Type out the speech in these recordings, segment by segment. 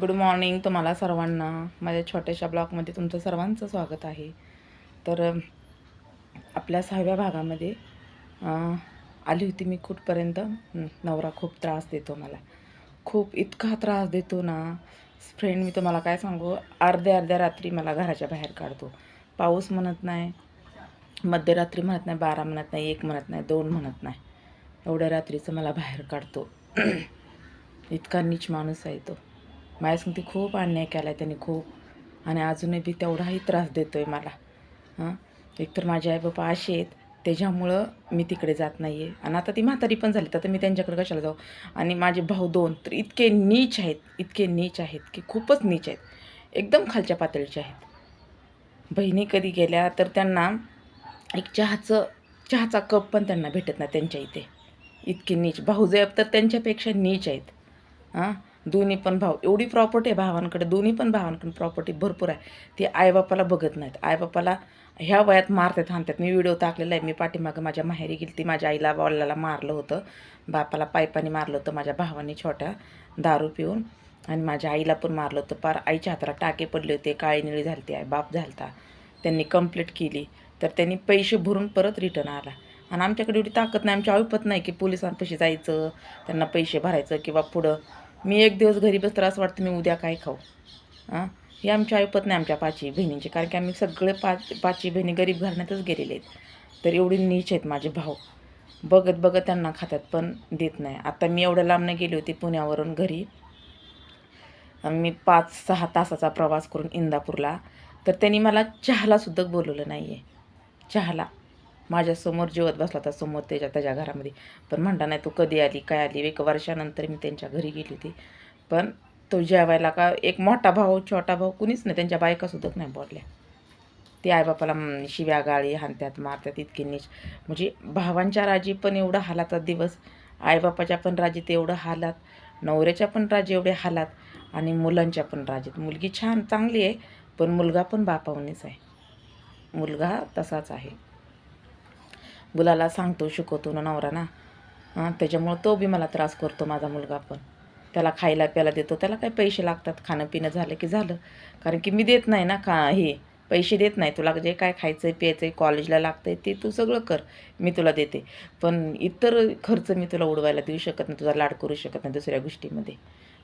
Good morning तुम्हाला सर्वांना. माझ्या छोट्याशा ब्लॉगमध्ये तुमचं सर्वांचं स्वागत आहे. तर आपल्या सहाव्या भागामध्ये आली होती मी कुठपर्यंत? नवरा खूप त्रास देतो मला. खूप इतका त्रास देतो ना. फ्रेंड मी तुम्हाला काय सांगू? अर्ध्या अर्ध्या रात्री मला घराच्या बाहेर काढतो. पाऊस म्हणत नाही मध्यरात्री म्हणत नाही बारा म्हणत नाही एक म्हणत नाही दोन म्हणत नाही. एवढ्या रात्रीचं मला बाहेर काढतो. इतका नीच माणूस आहे तो. माझ्या संगती खूप अन्याय केला आहे त्यांनी खूप. आणि अजूनही बी तेवढाही त्रास देतो आहे मला. हां? एकतर माझे आई बाबा असे आहेत त्याच्यामुळं मी तिकडे जात नाही आहे आणि आता ती म्हातारी पण झाली तर आता मी त्यांच्याकडे कशाला जाऊ? आणि माझे भाऊ दोन तर इतके नीच आहेत इतके नीच आहेत की खूपच नीच आहेत. एकदम खालच्या पातळीचे आहेत. बहिणी कधी गेल्या तर त्यांना एक चहाचं चहाचा कप पण त्यांना भेटत नाही त्यांच्या इथे. इतके नीच. भाऊजेब तर त्यांच्यापेक्षा नीच आहेत. हां? दोन्ही पण भाऊ एवढी प्रॉपर्टी आहे भावांकडे दोन्ही पण भावांकडे प्रॉपर्टी भरपूर आहे. ती आईबापाला बघत नाहीत. आईबापाला ह्या वयात मारतात हाणतात. मी व्हिडिओ टाकलेला आहे. मी पाठीमागं माझ्या माहेरी गेली ती माझ्या आईला वडिलाला मारलं होतं. बापाला पायपाने मारलं होतं. माझ्या भावाने छोट्या दारू पिऊन आणि माझ्या आईला पण मारलं होतं. पार आईच्या हाताला टाके पडले होते. काळी निळी झालती. आहे बाप झालता. त्यांनी कंप्लीट केली. तर त्यांनी पैसे भरून परत रिटर्न आला. आणि आमच्याकडे एवढी ताकद नाही. आमची आईपत नाही की पोलिसांपाशी जायचं त्यांना पैसे भरायचं किंवा पुढं मी एक दिवस घरी बसतर असं वाटतं मी उद्या काय खाऊ? हां? हे आमच्या ऐपत नाही आमच्या पाचवी बहिणींची. कारण की आम्ही सगळे पाच पाचवी बहिणी गरीब घराण्यातच गेलेले आहेत. तर एवढी नीच आहेत माझे भाऊ. बघत बघत त्यांना खात्यात पण देत नाही. आता मी एवढ्या लांबनं गेली होती पुण्यावरून घरी. मी पाच सहा तासाचा प्रवास करून इंदापूरला. तर त्यांनी मला चहालासुद्धा बोलवलं नाही आहे चहाला. माझ्यासमोर जेवत बसला होता समोर त्याच्या त्याच्या घरामध्ये. पण म्हणता नाही तू कधी आली काय आली? एक वर्षानंतर मी त्यांच्या घरी गेली होती. पण तो जेवायला का एक मोठा भाऊ छोटा भाऊ कुणीच नाही त्यांच्या बायकासुद्धा नाही बोलल्या. ते आईबापाला शिव्या गाळी हाणत्यात मारतात इतकी नीच. म्हणजे भावांच्या राजी पण एवढं हालाचा दिवस. आईबापाच्या पण राजीत एवढं हालात. नवऱ्याच्या पण राजी एवढे हालात. आणि मुलांच्या पण राजीत. मुलगी छान चांगली आहे पण मुलगा पण बापावणीच आहे. मुलगा तसाच आहे. मुलाला सांगतो शिकवतो ना नवरा ना. हां त्याच्यामुळं तो बी मला त्रास करतो माझा मुलगा पण. त्याला खायला प्यायला देतो. त्याला काय पैसे लागतात खाणं पिणं झालं की झालं. कारण की मी देत नाही ना खा हे पैसे देत नाही. तुला जे काय खायचं आहे प्यायचं आहे कॉलेजला लागतं आहे ते तू सगळं कर. मी तुला देते. पण इतर खर्च मी तुला उडवायला देऊ शकत नाही. तुझा लाड करू शकत नाही दुसऱ्या गोष्टीमध्ये.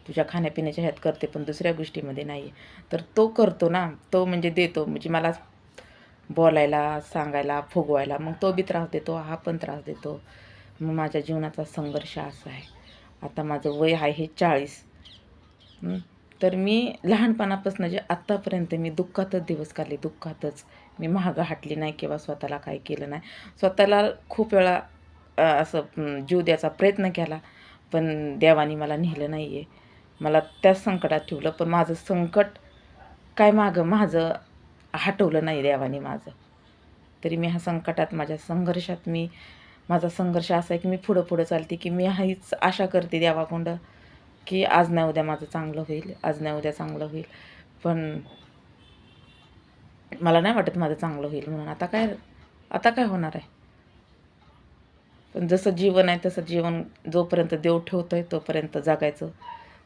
तुझ्या खाण्यापिण्याच्या ह्यात करते पण दुसऱ्या गोष्टीमध्ये नाही तर तो करतो ना. तो म्हणजे देतो. म्हणजे मला बोलायला सांगायला फुगवायला मग तो बी त्रास देतो हा पण त्रास देतो. मग माझ्या जीवनाचा संघर्ष असा आहे. आता माझं वय आहे हे चाळीस. तर मी लहानपणापासून जे आत्तापर्यंत मी दुःखातच दिवस काढले दुःखातच. मी महाग हाटली नाही किंवा स्वतःला काय केलं नाही. स्वतःला खूप वेळा असं जीव द्यायचा प्रयत्न केला पण देवानी मला नेलं नाही आहे मला त्याच संकटात ठेवलं पण माझं संकट काय मागं? माझं हटवलं नाही देवाने माझं. तरी मी ह्या संकटात माझ्या संघर्षात मी माझा संघर्ष असा आहे की मी पुढं पुढं चालते की मी हीच आशा करते देवाकोंड की आज नाही उद्या माझं चांगलं होईल आज नाही उद्या चांगलं होईल. पण मला नाही वाटत माझं चांगलं होईल म्हणून. आता काय आता काय होणार आहे? पण जसं जीवन आहे तसं जीवन जोपर्यंत देव ठेवतो आहे तोपर्यंत जगायचं.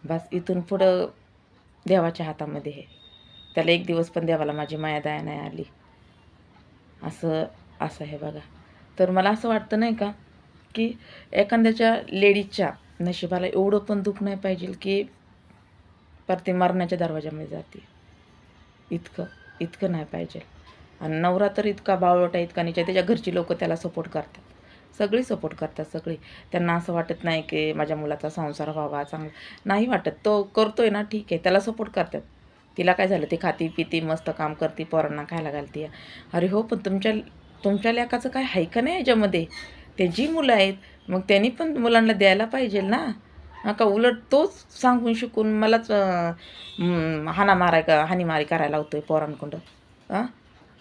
बस इथून पुढं देवाच्या हातामध्ये आहे त्याला एक दिवस पण देवाला माझी माया दया नाही आली. असं असं आहे बघा. तर मला असं वाटतं नाही का की एखाद्याच्या लेडीजच्या नशिबाला एवढं पण दुःख नाही पाहिजे की पर ती मरण्याच्या दरवाजामध्ये जाते. इतकं इतकं नाही पाहिजे. आणि नवरा तर इतका बावळटा इतका निचा त्याच्या घरची लोक त्याला सपोर्ट करतात. सगळी सपोर्ट करतात सगळी. त्यांना असं वाटत नाही की माझ्या मुलाचा संसार व्हावा चांगला. नाही वाटत. तो करतोय ना ठीक आहे. त्याला सपोर्ट करतात. तिला काय झालं? ती खाती पिती मस्त काम करते पोरांना खायला घालते. अरे हो पण तुमच्या तुमच्या लेकाचं काय आहे का नाही याच्यामध्ये? ते जी मुलं आहेत मग त्यांनी पण मुलांना द्यायला पाहिजे ना? का उलट तोच सांगून शिकून मलाच हाना माराय का हानीमारी करायला लावतोय पोरांकडं. हां?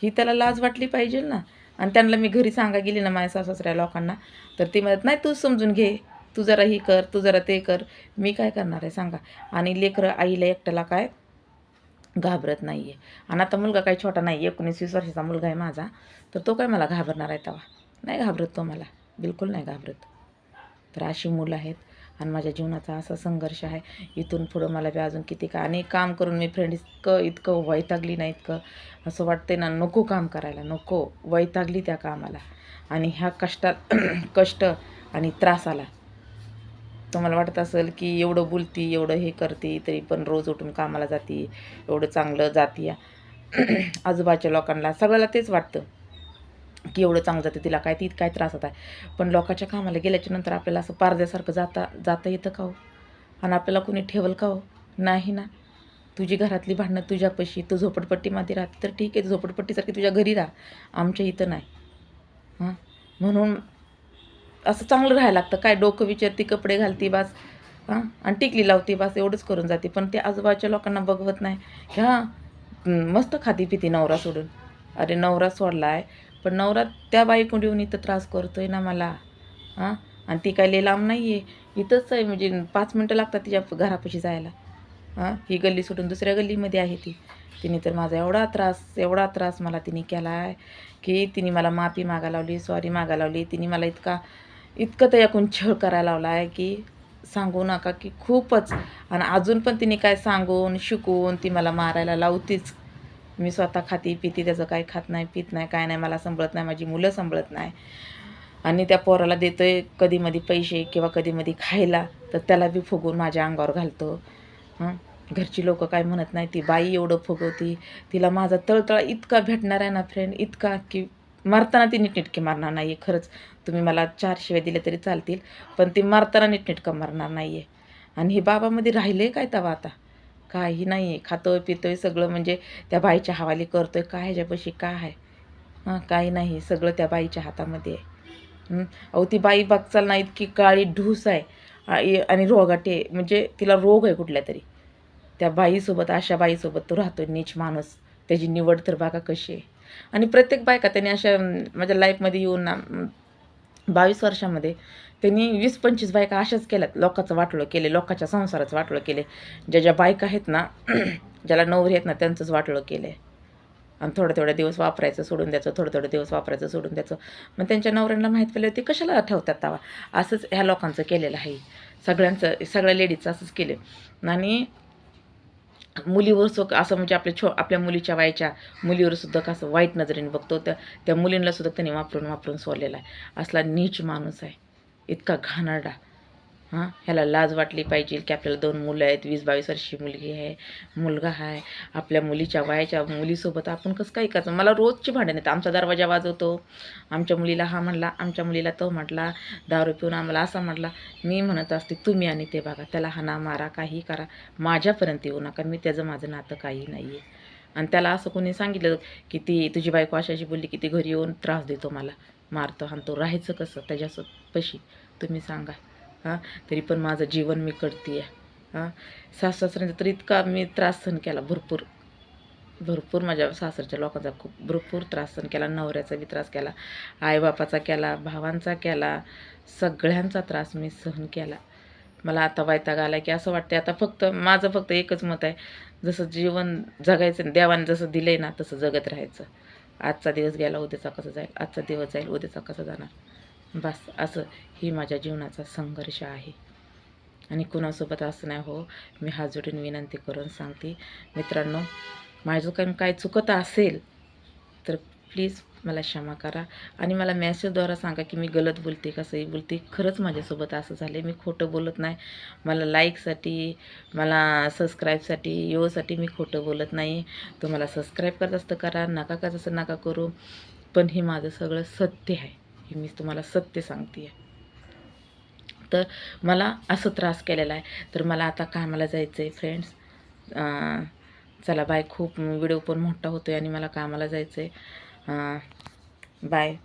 ही त्याला लाज वाटली पाहिजे ना? आणि त्यांना मी घरी सांगा गेली ना माझ्या सासऱ्या लोकांना तर ती म्हणत नाही तू समजून घे. तू जरा ही कर तू जरा ते कर. मी काय करणार आहे सांगा? आणि लेकरं आईला एकट्याला काय घाबरत नाही आहे आणि आता मुलगा काही छोटा नाही एकोणीस वीस वर्षाचा मुलगा आहे माझा तर तो काय मला घाबरणार आहे तेव्हा? नाही घाबरत तो मला. बिलकुल नाही घाबरत. तर अशी मुलं आहेत आणि माझ्या जीवनाचा असा संघर्ष आहे. इथून पुढं मला बी अजून किती का आणि काम करून मी फ्रेंड इतकं इतकं वैतागली नाही इतकं. असं वाटते ना नको काम करायला नको. वैतागली त्या कामाला. आणि ह्या कष्टात कष्ट आणि त्रास आला. तुम्हाला वाटत असेल की एवढं बोलती एवढं हे करते तरी पण रोज उठून कामाला जाते एवढं चांगलं जाती. आजूबाजूच्या लोकांना सगळ्याला तेच वाटतं की एवढं चांगलं जाते तिला काय ती काय त्रास होत आहे. पण लोकांच्या कामाला गेल्याच्यानंतर आपल्याला असं पारद्यासारखं जाता जाता येतं का हो? आणि आपल्याला कोणी ठेवल का हो? नाही ना. तुझी घरातली भांडणं तुझ्यापाशी तू झोपडपट्टीमध्ये राहते तर ठीक आहे झोपडपट्टीसारखी तुझ्या घरी राहा. आमच्या इथं नाही. हां? म्हणून असं चांगलं राहायला लागतं. काय डोकं विचारती कपडे घालती बास. हां? आणि टिकली लावती बास एवढंच करून जाते. पण ते आजूबाजूच्या लोकांना बघवत नाही. की हां मस्त खाती पिती नवरा सोडून. अरे नवरा सोडला आहे पण नवरा त्या बाईकडून येऊन इथं त्रास करतो आहे ना मला. हां? आणि ती काय लांब नाही आहे इथंच आहे म्हणजे पाच मिनटं लागतात तिच्या घरापाशी जायला. हां? ही गल्ली सोडून दुसऱ्या गल्लीमध्ये आहे ती. तिने तर माझा एवढा त्रास एवढा त्रास मला तिने केला आहे की तिने मला माफी मागा लावली सॉरी मागा लावली. तिने मला इतका इतकं तर छळ करायला लावला आहे की सांगू नका की खूपच. आणि अजून पण तिने काय सांगून शिकून ती मला मारायला लावतीच. मी स्वतः खाती पिती त्याचं काय खात नाही पित नाही काय नाही मला संभळत नाही माझी मुलं संभळत नाही. आणि त्या पोराला देतो आहे कधीमध्ये पैसे किंवा कधीमध्ये खायला तर त्याला बी फुगून माझ्या अंगावर घालतो. हां? घरची लोक काय म्हणत नाही ती बाई एवढं फुगवती तिला माझा तळतळा इतका भेटणार आहे ना फ्रेंड इतका की मारताना ती नीटनेटकी मारणार नाही आहे खरंच तुम्ही मला चार शिवाय दिले तरी चालतील पण ती मारताना नीटनेटकं मारणार नाही आहे आणि हे बाबामध्ये राहिले काय तवा आता? काही नाही आहे खातोय पितोय सगळं म्हणजे त्या बाईच्या हवाली करतोय. काय ह्याच्यापाशी काय आहे? हां काही नाही. सगळं त्या बाईच्या हातामध्ये आहे. अहो ती बाई बघचाल नाही इतकी काळी ढूस आहे. आणि रोगाटे म्हणजे तिला रोग आहे कुठल्या तरी. त्या बाईसोबत अशा बाईसोबत तो राहतो नीच माणूस. त्याची निवड तर बघा कशी आहे. आणि प्रत्येक बायका त्यांनी अशा माझ्या लाईफमध्ये येऊन ना बावीस वर्षामध्ये त्यांनी वीस पंचवीस बायका अशाच केल्यात. लोकांचं वाटलं केले लोकांच्या संसाराचं वाटलं केले. ज्या ज्या बायका आहेत ना ज्याला नवरी आहेत ना त्यांचंच वाटलं केलं आहे आणि थोडं थोडे दिवस वापरायचं सोडून द्यायचं थोडं थोडे दिवस वापरायचं सोडून द्यायचं. मग त्यांच्या नवऱ्यांना माहीत पडलं ते कशाला ठेवतात तवा? असंच ह्या लोकांचं केलेलं आहे. सगळ्यांचं सगळ्या लेडीजचं असंच केलं आणि मुलीवर सो असं म्हणजे आपल्या छो आपल्या मुलीच्या वयाच्या मुलीवर सुद्धा कसं वाईट नजरेने बघतो त्या त्या मुलींना सुद्धा त्यांनी वापरून वापरून सोडलेला आहे. असला नीच माणूस आहे. इतका घाणरडा. हां? ह्याला लाज वाटली पाहिजे की आपल्याला दोन मुलं आहेत वीस बावीस वर्षी मुलगी आहे मुलगा आहे. आपल्या मुलीच्या वयाच्या मुलीसोबत आपण कसं काय करायचं मला रोजची भांडण येतं आमचा दरवाजा वाजवतो. आमच्या मुलीला हा म्हटला आमच्या मुलीला तो म्हटला दारू पिऊन आम्हाला असा म्हटला. मी म्हणत असते तुम्ही आणि ते बघा त्याला हाना मारा काही करा. माझ्यापर्यंत येऊ नका. मी त्याचं माझं नातं काही नाही आहे आणि त्याला असं कोणी सांगितलं की ती तुझी बायको अशाशी बोलली की ती घरी येऊन त्रास देतो मला. मारतो हाणतो. राहायचं कसं? त्याच्यासोबत पशी तुम्ही सांगा. हां तरी पण माझं जीवन मी करते हां सासऱ्यांचा तर इतका मी त्रास सहन केला भरपूर. भरपूर माझ्या सासरच्या लोकांचा खूप भरपूर त्रास सहन केला नवऱ्याचा बी त्रास केला आईबापाचा केला भावांचा केला सगळ्यांचा त्रास मी सहन केला. मला आता वैताग आला की असं वाटतं आता फक्त माझं फक्त एकच मत आहे जसं जीवन जगायचं देवाने जसं दिलं आहे ना तसं जगत राहायचं. आजचा दिवस गेला उद्याचा कसा जाईल? आजचा दिवस जाईल उद्याचा कसा जाणार? बस असं ही माझ्या जीवनाचा संघर्ष आहे. आणि कुणासोबत असं नाही हो मी हा जोडून विनंती करून सांगते. मित्रांनो माझं काही काय चुकत असेल तर प्लीज मला क्षमा करा. आणि मला मॅसेजद्वारा सांगा की मी गलत बोलते कसंही बोलते. खरंच माझ्यासोबत असं झालं मी खोटं बोलत नाही. मला लाईकसाठी मला सबस्क्राईबसाठी योसाठी मी खोटं बोलत नाही. तुम्हाला सबस्क्राईब करत असतं करा नका करत असं नका करू. पण हे माझं सगळं सत्य आहे. हे मी तुम्हाला सत्य सांगते आहे तर मला असं त्रास केलेला आहे. तर मला आता कामाला जायचं आहे फ्रेंड्स चला बाय. खूप व्हिडिओ पण मोठा होतो आहे आणि मला कामाला जायचं आहे बाय.